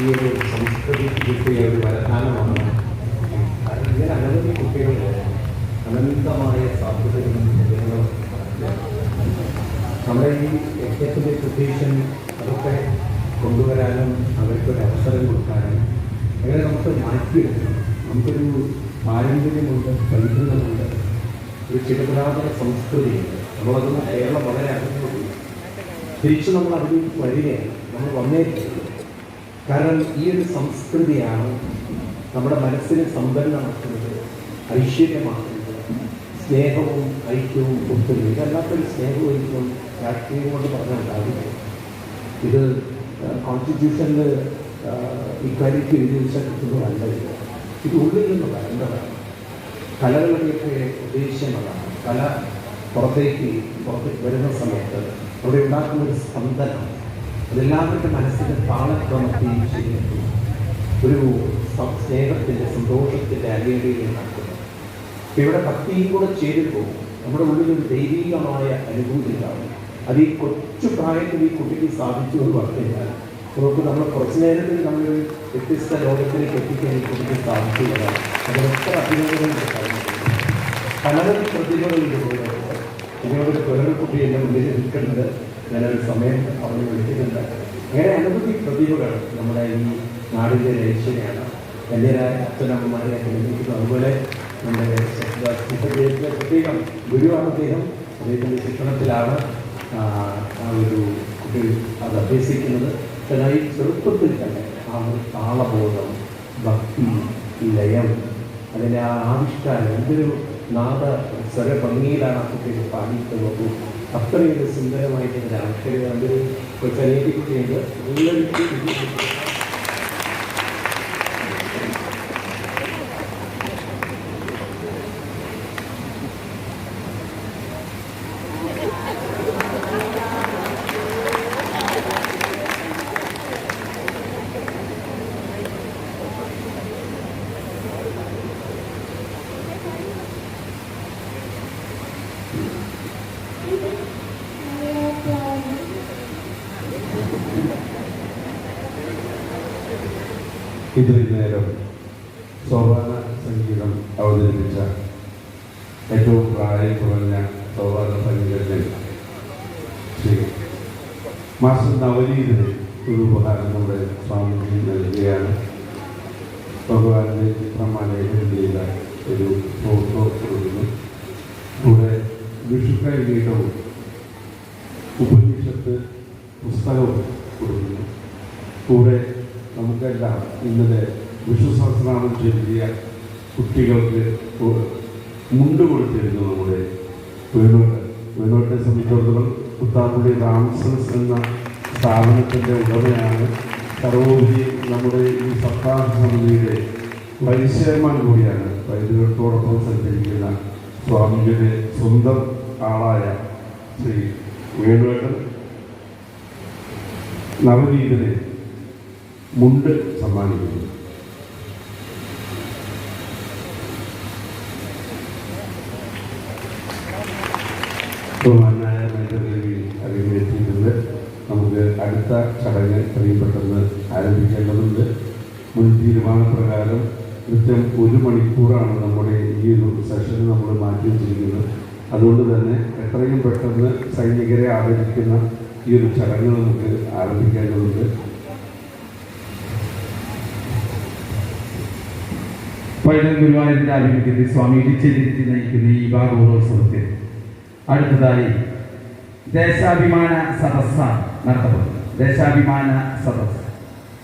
ഈ ഒരു സംസ്കൃതി കിട്ടിയ ഒരു വരദാനമാണ് കാരണം ഇങ്ങനെ അനവധി കുട്ടികളുടെ അനന്തമായ സാധ്യതകളും വിവരങ്ങളും നമ്മുടെ ഈ യജ്ഞത്തിന്റെ പ്രത്യേകിച്ചും അതൊക്കെ കൊണ്ടുവരാനും അവർക്കൊരു അവസരം കൊടുക്കാനും അങ്ങനെ നമുക്ക് മാറ്റിയെടുക്കണം. നമുക്കൊരു പാരമ്പര്യമുണ്ട് പൈതൃകമുണ്ട് ഒരു ചിരപുരാതന സംസ്കൃതിയുണ്ട്. നമ്മളതൊന്ന് കേരളം വളരെ അകന്നുപോയി തിരിച്ച് നമ്മൾ അതിലേക്ക് വരികയാണ്. നമ്മൾ വന്നേക്കുന്നത് കാരണം ഈ ഒരു സംസ്കൃതിയാണ് നമ്മുടെ മനസ്സിനെ സമ്പന്നമാക്കുന്നത് ഐശ്വര്യമാക്കുന്നത് സ്നേഹവും ഐക്യവും ഒത്തുകയും ഇതല്ലാത്തൊരു സ്നേഹവും ഐക്യവും രാഷ്ട്രീയം കൊണ്ട് പറഞ്ഞുണ്ടാവില്ല ഇത് കോൺസ്റ്റിറ്റ്യൂഷനിൽ ഇക്വാലിറ്റി എഴുതി വെച്ചാൽ കിട്ടുന്നതല്ല ഇത്. ഇത് ഉള്ളിൽ നിന്ന് വരേണ്ടതാണ് കലകളുടെയൊക്കെ ഉദ്ദേശ്യം കല പുറത്തേക്ക് പുറത്തേക്ക് വരുന്ന സമയത്ത് അവിടെ ഉണ്ടാക്കുന്ന ഒരു സ്പന്ദനം അതെല്ലാവരുടെ മനസ്സിന്റെ താളക്രമത്തെയും ശരിയാക്കും ഒരു സ്നേഹത്തിന്റെ സന്തോഷത്തിന്റെ അലയടിയിൽ നടക്കുന്നത് ഇവിടെ ഭക്തിയും കൂടെ ചേരുമ്പോൾ നമ്മുടെ ഉള്ളിൽ ഒരു ദൈവികമായ അനുഭൂതി ഉണ്ടാവും. അത് ഈ കൊച്ചു പ്രായത്തിൽ ഈ കുട്ടിക്ക് സാധിച്ചു എന്ന് പറഞ്ഞു കഴിഞ്ഞാൽ നമുക്ക് നമ്മൾ കുറച്ചു നേരത്തിൽ നമ്മൾ വ്യത്യസ്ത ലോകത്തിലേക്ക് എത്തിക്കാൻ ഈ കുട്ടിക്ക് സാധിച്ചു എന്നതാണ് അതിനൊക്കെ അഭിനന്ദനം പലരും പ്രതിഭകളുണ്ട് ഇതിനോട്. ഇതിനോടൊരു കുട്ടി എന്റെ മുന്നിൽ നിൽക്കുന്നത് ഞാനൊരു സമയം പറഞ്ഞു വിളിക്കുന്നുണ്ട് അങ്ങനെ അനവധി പ്രതിഭകൾ നമ്മുടെ ഈ നാടിന്റെ രഹസ്യമാണ് വലിയരായ അച്ഛനമ്മമാരെ അനുഭവിക്കുന്നത് അതുപോലെ നമ്മുടെ അദ്ദേഹത്തിന്റെ പ്രത്യേകം ഗുരുവാണ് അദ്ദേഹം. അദ്ദേഹത്തിന്റെ ശിക്ഷണത്തിലാണ് ആ, ഒരു കുട്ടി അത് അഭ്യസിക്കുന്നത്. എന്നാൽ ഈ ചെറുപ്പത്തിൽ തന്നെ ആ ഒരു താളബോധം ഭക്തി ലയം അതിന്റെ ആ ആവിഷ്കാരം എന്തൊരു നാദ സ്വര ഭംഗിയിലാണ് ആ കുട്ടികൾ പാടിയിട്ട് നോക്കൂ അത്രയും സുന്ദരമായിട്ട് എന്റെ ആൾക്കാർ അവർ ചെറിയ കുട്ടിയുണ്ട് എല്ലാവരും ഇതിന് നേരം സോപാന സംഗീതം അവതരിപ്പിച്ച ഏറ്റവും പ്രായം കുറഞ്ഞ സോപാന സംഗീതജ്ഞൻ ശ്രീ മാസ്റ്റർ നവനീതിന് ഒരു ഉപഹാരം നമ്മുടെ സ്വാമിജി നൽകുകയാണ്. ഭഗവാന്റെ ചിത്രമാലയം ചെയ്ത ഒരു ഫോട്ടോ കൊടുക്കുന്നു. കൂടെ വിഷുക്കൈ ഗീതവും ഉപനിഷത്ത് പുസ്തകവും കൊടുക്കുന്നു. കൂടെ നമുക്കെല്ലാം ഇന്നലെ വിഷു സഹസ്രനാമം ചൊല്ലിയ കുട്ടികൾക്ക് മുണ്ട് കൊടുത്തിരുന്നു നമ്മുടെ വേണോട്ട് വേണോട്ടെ സംബന്ധിച്ചിടത്തോളം പുത്താപ്പുള്ളി റാംസൻസ് എന്ന സ്ഥാപനത്തിന്റെ ഉടമയാണ്. സർവോപരി നമ്മുടെ ഈ സർക്കാർ സമിതിയുടെ വൈസ് ചെയർമാൻ കൂടിയാണ്. വൈദ്യുതത്തോടൊപ്പം സഞ്ചരിക്കുന്ന സ്വാമിജിയുടെ സ്വന്തം ആളായ ശ്രീ വേണുവേട്ടൻ നവനീതനെ മുണ്ട് സമ്മാനിക്കുന്നു. ബഹുമാനായ മേഖലയിൽ അറിയിലെത്തിയിട്ടുണ്ട് നമുക്ക് അടുത്ത ചടങ്ങ് എത്രയും പെട്ടെന്ന് ആരംഭിക്കേണ്ടതുണ്ട്. മുൻ തീരുമാനപ്രകാരം കൃത്യം ഒരു മണിക്കൂറാണ് നമ്മുടെ ഈ ഒരു സെഷൻ നമ്മൾ മാറ്റി വെച്ചിരിക്കുന്നത് അതുകൊണ്ട് തന്നെ എത്രയും പെട്ടെന്ന് സൈനികരെ ആദരിക്കുന്ന ഈ ഒരു ചടങ്ങ് നമുക്ക് ആരംഭിക്കേണ്ടതുണ്ട്. പൈതൽ ഗുരുവായൂരിന്റെ ആഭിമുഖ്യത്തിൽ സ്വാമി ഇടിച്ചെതിരുത്തി നയിക്കുന്ന ഈ ഭാഗവതോത്സവത്തിൽ അടുത്തതായി ദേശാഭിമാന സദസ്സ നടത്തപ്പെടുന്നു ദേശാഭിമാന സദസ്